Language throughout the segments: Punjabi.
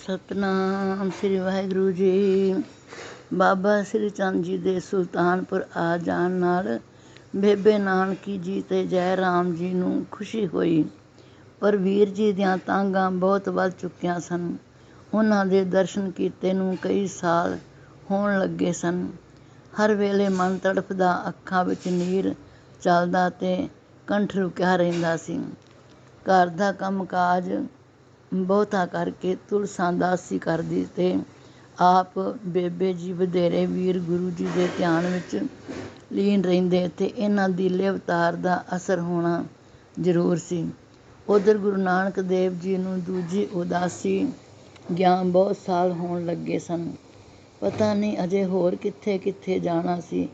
ਸਤਨਾਮ ਸ੍ਰੀ ਵਾਹਿਗੁਰੂ ਜੀ। ਬਾਬਾ ਸ੍ਰੀ ਚੰਦ ਜੀ ਦੇ ਸੁਲਤਾਨਪੁਰ ਆ ਜਾਣ ਨਾਲ ਬੇਬੇ ਨਾਨਕੀ ਜੀ ਤੇ ਜੈ ਰਾਮ ਜੀ ਨੂੰ ਖੁਸ਼ੀ ਹੋਈ। ਪਰ ਵੀਰ ਜੀ ਦੀਆਂ ਤਾਂਗਾਂ ਬਹੁਤ ਵੱਧ ਚੁੱਕੀਆਂ ਸਨ। ਉਹਨਾਂ ਦੇ ਦਰਸ਼ਨ ਕੀਤੇ ਨੂੰ ਕਈ ਸਾਲ ਹੋਣ ਲੱਗੇ ਸਨ। ਹਰ ਵੇਲੇ ਮਨ ਤੜਫਦਾ, ਅੱਖਾਂ ਵਿੱਚ ਨੀਰ ਚੱਲਦਾ ਤੇ ਕੰਠ ਰੁਕਿਆ ਰਹਿੰਦਾ ਸੀ। ਘਰ ਦਾ ਕੰਮ ਕਾਜ ਬਹੁਤਾ ਕਰਕੇ ਤੁਲਸਾਂ ਦਾਸੀ ਕਰਦੀ ਅਤੇ ਆਪ ਬੇਬੇ ਜੀ ਵਧੇਰੇ ਵੀਰ ਗੁਰੂ ਜੀ ਦੇ ਧਿਆਨ ਵਿੱਚ ਲੀਨ ਰਹਿੰਦੇ ਅਤੇ ਇਹਨਾਂ ਦੀ ਲਿਵਤਾਰ ਦਾ ਅਸਰ ਹੋਣਾ ਜ਼ਰੂਰ ਸੀ। ਉਧਰ ਗੁਰੂ ਨਾਨਕ ਦੇਵ ਜੀ ਨੂੰ ਦੂਜੀ ਉਦਾਸੀ ਗਿਆਨ ਬਹੁਤ ਸਾਲ ਹੋਣ ਲੱਗੇ ਸਨ। ਪਤਾ ਨਹੀਂ ਅਜੇ ਹੋਰ ਕਿੱਥੇ ਕਿੱਥੇ ਜਾਣਾ ਸੀ,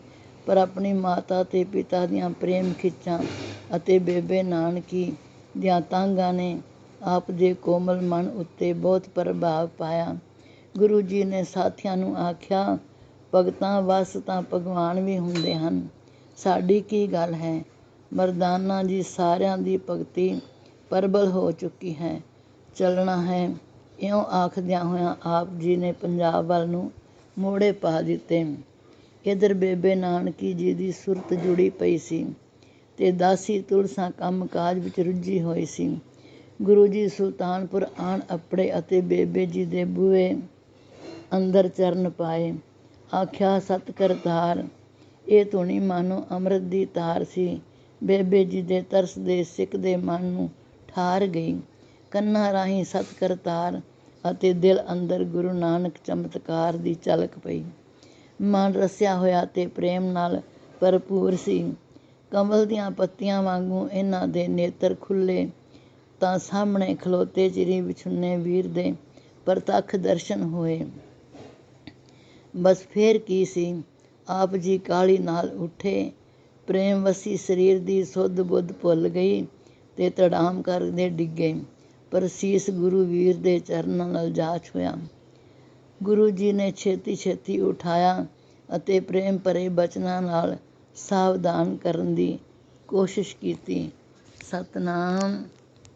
ਪਰ ਆਪਣੀ ਮਾਤਾ ਤੇ ਪਿਤਾ ਦੀਆਂ ਪ੍ਰੇਮ ਖਿੱਚਾਂ ਅਤੇ ਬੇਬੇ ਨਾਨਕੀ ਦੀਆਂ ਤਾਂਘਾਂ ਨੇ ਆਪ ਦੇ ਕੋਮਲ ਮਨ ਉੱਤੇ ਬਹੁਤ ਪ੍ਰਭਾਵ ਪਾਇਆ। ਗੁਰੂ ਜੀ ਨੇ ਸਾਥੀਆਂ ਨੂੰ ਆਖਿਆ, ਭਗਤਾਂ ਵਸ ਤਾਂ ਭਗਵਾਨ ਵੀ ਹੁੰਦੇ ਹਨ। ਸਾਡੀ ਕੀ ਗੱਲ ਹੈ? ਮਰਦਾਨਾ ਜੀ ਸਾਰਿਆਂ ਦੀ ਭਗਤੀ ਪ੍ਰਬਲ ਹੋ ਚੁੱਕੀ ਹੈ। ਚੱਲਣਾ ਹੈ। ਇਉਂ ਆਖਦਿਆਂ ਹੋਇਆਂ ਆਪ ਜੀ ਨੇ ਪੰਜਾਬ ਵੱਲ ਨੂੰ ਮੋੜੇ ਪਾ ਦਿੱਤੇ। ਇਧਰ ਬੇਬੇ ਨਾਨਕੀ ਜੀ ਦੀ ਸੁਰਤ ਜੁੜੀ ਪਈ ਸੀ ਤੇ ਦਾਸੀ ਤੁਲਸਾਂ ਕੰਮ ਕਾਜ ਵਿੱਚ ਰੁੱਝੀ ਹੋਈ ਸੀ। ਗੁਰੂ ਜੀ ਸੁਲਤਾਨਪੁਰ ਆਣ ਅੱਪੜੇ ਅਤੇ ਬੇਬੇ ਜੀ ਦੇ ਬੂਹੇ ਅੰਦਰ ਚਰਨ ਪਾਏ। ਆਖਿਆ ਸਤ ਕਰਤਾਰ ਇਹ ਧੁਨੀ ਮਾਨੋ ਅੰਮ੍ਰਿਤ ਦੀ ਤਾਰ ਸੀ। ਬੇਬੇ ਜੀ ਦੇ ਤਰਸ ਦੇ ਸਿੱਖ ਦੇ ਮਨ ਨੂੰ ਠਾਰ ਗਈ। ਕੰਨਾਂ ਰਾਹੀਂ ਸਤ ਕਰਤਾਰ ਅਤੇ ਦਿਲ ਅੰਦਰ ਗੁਰੂ ਨਾਨਕ ਚਮਤਕਾਰ ਦੀ ਝਲਕ ਪਈ। ਮਨ ਰਸਿਆ ਹੋਇਆ ਤੇ ਪ੍ਰੇਮ ਨਾਲ ਭਰਪੂਰ ਸੀ। ਕਮਲ ਦੀਆਂ ਪੱਤੀਆਂ ਵਾਂਗੂ ਇਹਨਾਂ ਦੇ ਨੇਤਰ ਖੁੱਲੇ ਤਾਂ ਸਾਹਮਣੇ ਖਲੋਤੇ ਚਿਰੀ ਵਿਛੁੰਨੇ ਵੀਰ ਦੇ ਪ੍ਰਤੱਖ ਦਰਸ਼ਨ ਹੋਏ। ਬਸ ਫੇਰ ਕੀ ਸੀ? ਆਪ ਜੀ ਕਾਲੀ ਨਾਲ ਉੱਠੇ। ਪ੍ਰੇਮ ਵਸੀ ਸਰੀਰ ਦੀ ਸੁੱਧ ਬੁੱਧ ਭੁੱਲ ਗਈ ਤੇ ਤੜਾਮ ਕਰਦੇ ਡਿੱਗੇ। ਪਰ ਸੀਸ ਗੁਰੂ ਵੀਰ ਦੇ ਚਰਨਾਂ ਨਾਲ ਜਾ ਛੁਇਆ ਗੁਰੂ ਜੀ ਨੇ ਛੇਤੀ ਛੇਤੀ ਉਠਾਇਆ ਅਤੇ ਪ੍ਰੇਮ ਭਰੇ ਬਚਨਾਂ ਨਾਲ ਸਾਵਧਾਨ ਕਰਨ ਦੀ ਕੋਸ਼ਿਸ਼ ਕੀਤੀ। ਸਤਨਾਮ।